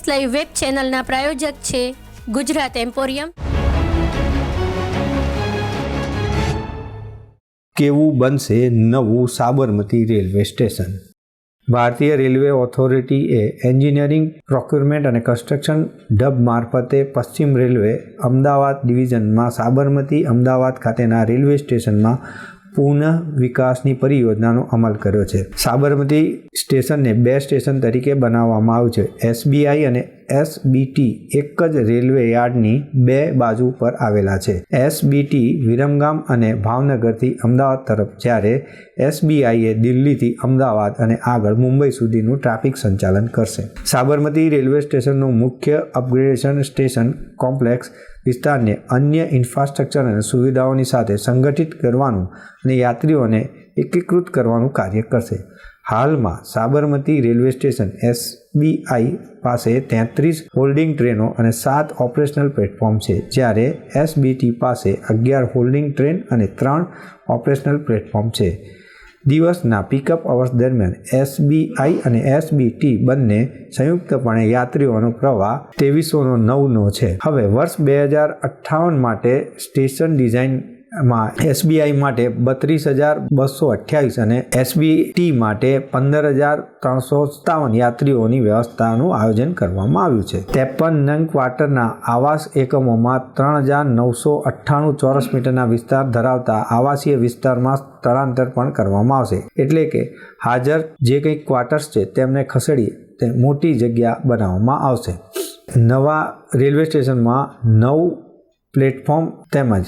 S live web ચેનલના પ્રાયોજક છે Gujarat emporium. કેવું બનશે નવું સાબરમતી રેલવે સ્ટેશન? ભારતીય રેલવે ઓથોરિટીએ એન્જિનિયરિંગ, પ્રોક્યુરમેન્ટ અને કન્સ્ટ્રક્શન ડબ મારફતે પશ્ચિમ રેલવે અમદાવાદ ડિવિઝનમાં સાબરમતી અમદાવાદ ખાતેના રેલવે સ્ટેશનમાં પુનઃ વિકાસની પરિયોજનાનો અમલ કર્યો છે. સાબરમતી સ્ટેશનને બે સ્ટેશન તરીકે બનાવવામાં આવ્યું છે. એસબીઆઈ અને એસબીટી એક જ રેલવે યાર્ડની બે બાજુ પર આવેલા છે. એસબીટી વિરમગામ અને ભાવનગરથી અમદાવાદ તરફ જ્યારે એસબીઆઈએ દિલ્હીથી અમદાવાદ અને આગળ મુંબઈ સુધીનું ટ્રાફિક સંચાલન કરશે. સાબરમતી રેલવે સ્ટેશનનું મુખ્ય અપગ્રેડેશન સ્ટેશન કોમ્પ્લેક્સ વિસ્તારને અન્ય ઇન્ફ્રાસ્ટ્રક્ચર અને સુવિધાઓની સાથે સંગઠિત કરવાનું અને યાત્રીઓને એકીકૃત કરવાનું કાર્ય કરશે. હાલમાં સાબરમતી રેલવે સ્ટેશન એસબીઆઈ પાસે તેત્રીસ હોલ્ડિંગ ટ્રેનો અને સાત ઓપરેશનલ પ્લેટફોર્મ છે, જ્યારે એસબીટી પાસે અગિયાર હોલ્ડિંગ ટ્રેન અને ત્રણ ઓપરેશનલ પ્લેટફોર્મ છે. દિવસના પિકઅપ અવર્સ દરમિયાન એસબીઆઈ અને એસબીટી બંને સંયુક્તપણે યાત્રીઓનો પ્રવાહ ત્રેવીસોનો નવનો છે. હવે વર્ષ બે હજાર અઠ્ઠાવન માટે સ્ટેશન ડિઝાઇનમાં એસબીઆઈ માટે બત્રીસ હજાર બસો અઠ્યાવીસ અને એસબીટી માટે પંદર હજાર ત્રણસો સત્તાવન યાત્રીઓની વ્યવસ્થાનું આયોજન કરવામાં આવ્યું છે. ત્રેપન નંગ ક્વાર્ટરના આવાસ એકમોમાં ત્રણ હજાર નવસો અઠ્ઠાણું ચોરસ મીટરના વિસ્તાર ધરાવતા આવાસીય વિસ્તારમાં સ્થળાંતર પણ કરવામાં આવશે. એટલે કે હાજર જે કંઈ ક્વાર્ટર્સ છે તેમને ખસેડી તે મોટી જગ્યા બનાવવામાં આવશે. નવા રેલવે સ્ટેશનમાં નવ પ્લેટફોર્મ તેમજ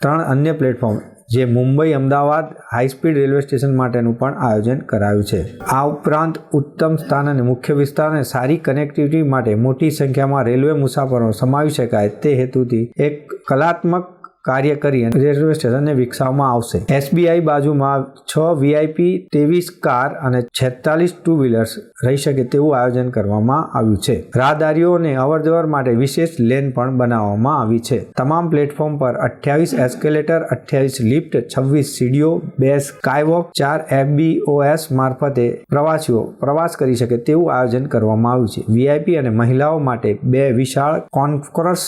ત્રણ અન્ય પ્લેટફોર્મ જે Mumbai, Ahmedabad high speed railway station માટેનું પણ આયોજન કરાયું છે. આ ઉપરાંત ઉત્તમ સ્થાન અને મુખ્ય વિસ્તાર અને સારી કનેક્ટિવિટી માટે મોટી સંખ્યામાં રેલવે મુસાફરો સમાવી શકાય તે હેતુથી એક કલાત્મક કાર્ય કરી અને રેલવે સ્ટેશનને વિકસાવવામાં આવશે. એસબીઆઈ બાજુમાં છ વીઆઈપી, ત્રેવીસ કાર અને છેતાલીસ ટુ વ્હીલર્સ રહી શકે તેવું આયોજન કરવામાં આવ્યું છે. રાહદારીઓને અવરજવર માટે વિશેષ લેન પણ બનાવવામાં આવી છે. તમામ પ્લેટફોર્મ પર અઠ્યાવીસ એસ્કેલેટર, અઠ્યાવીસ લિફ્ટ, છવ્વીસ સીડીઓ, બે સ્કાયવોક, ચાર એફબીઓએસ મારફતે પ્રવાસીઓ પ્રવાસ કરી શકે તેવું આયોજન કરવામાં આવ્યું છે. વીઆઈપી અને મહિલાઓ માટે બે વિશાળ કોન્ફરન્સ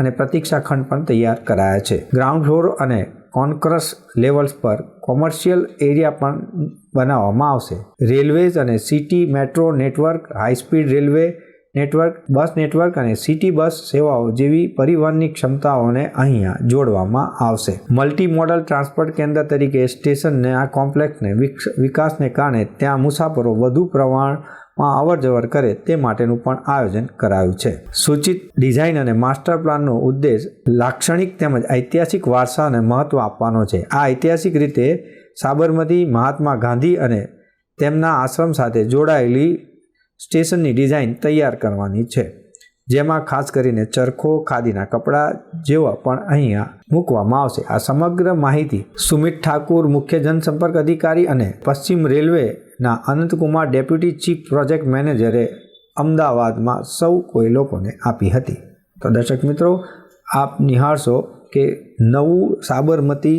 અને પ્રતીક્ષા ખંડ પણ તૈયાર કરાયા છે. ગ્રાઉન્ડ ફ્લોર અને કોન્કરસ લેવલ્સ પર કોમર્શિયલ એરિયા પણ બનાવવામાં આવશે. રેલવેઝ અને city metro network high speed railway network, bus network અને સિટી બસ સેવાઓ જેવી પરિવહનની ક્ષમતાઓને અહીંયા જોડવામાં આવશે. મલ્ટી મોડલ ટ્રાન્સપોર્ટ કેન્દ્ર તરીકે સ્ટેશનને, આ કોમ્પ્લેક્સને વિકાસને કારણે ત્યાં મુસાફરો વધુ પ્રમાણમાં અવર જવર કરે તે માટેનું પણ આયોજન કરાયું છે. સૂચિત ડિઝાઇન અને માસ્ટર પ્લાનનો ઉદ્દેશ લાક્ષણિક તેમજ ઐતિહાસિક વારસાને મહત્વ આપવાનો છે. આ ઐતિહાસિક રીતે સાબરમતી, મહાત્મા ગાંધી અને તેમના આશ્રમ સાથે જોડાયેલી સ્ટેશનની ડિઝાઇન તૈયાર કરવાની છે, જેમાં ખાસ કરીને ચરખો, ખાદીના કપડાં જેવા પણ અહીંયા મૂકવામાં આવશે. આ સમગ્ર માહિતી સુમિત ઠાકુર, મુખ્ય જનસંપર્ક અધિકારી અને પશ્ચિમ રેલવેના અનંતકુમાર ડેપ્યુટી ચીફ પ્રોજેક્ટ મેનેજરે અમદાવાદમાં સૌ કોઈ લોકોને આપી હતી. તો દર્શક મિત્રો, આપ નિહાળશો કે નવું સાબરમતી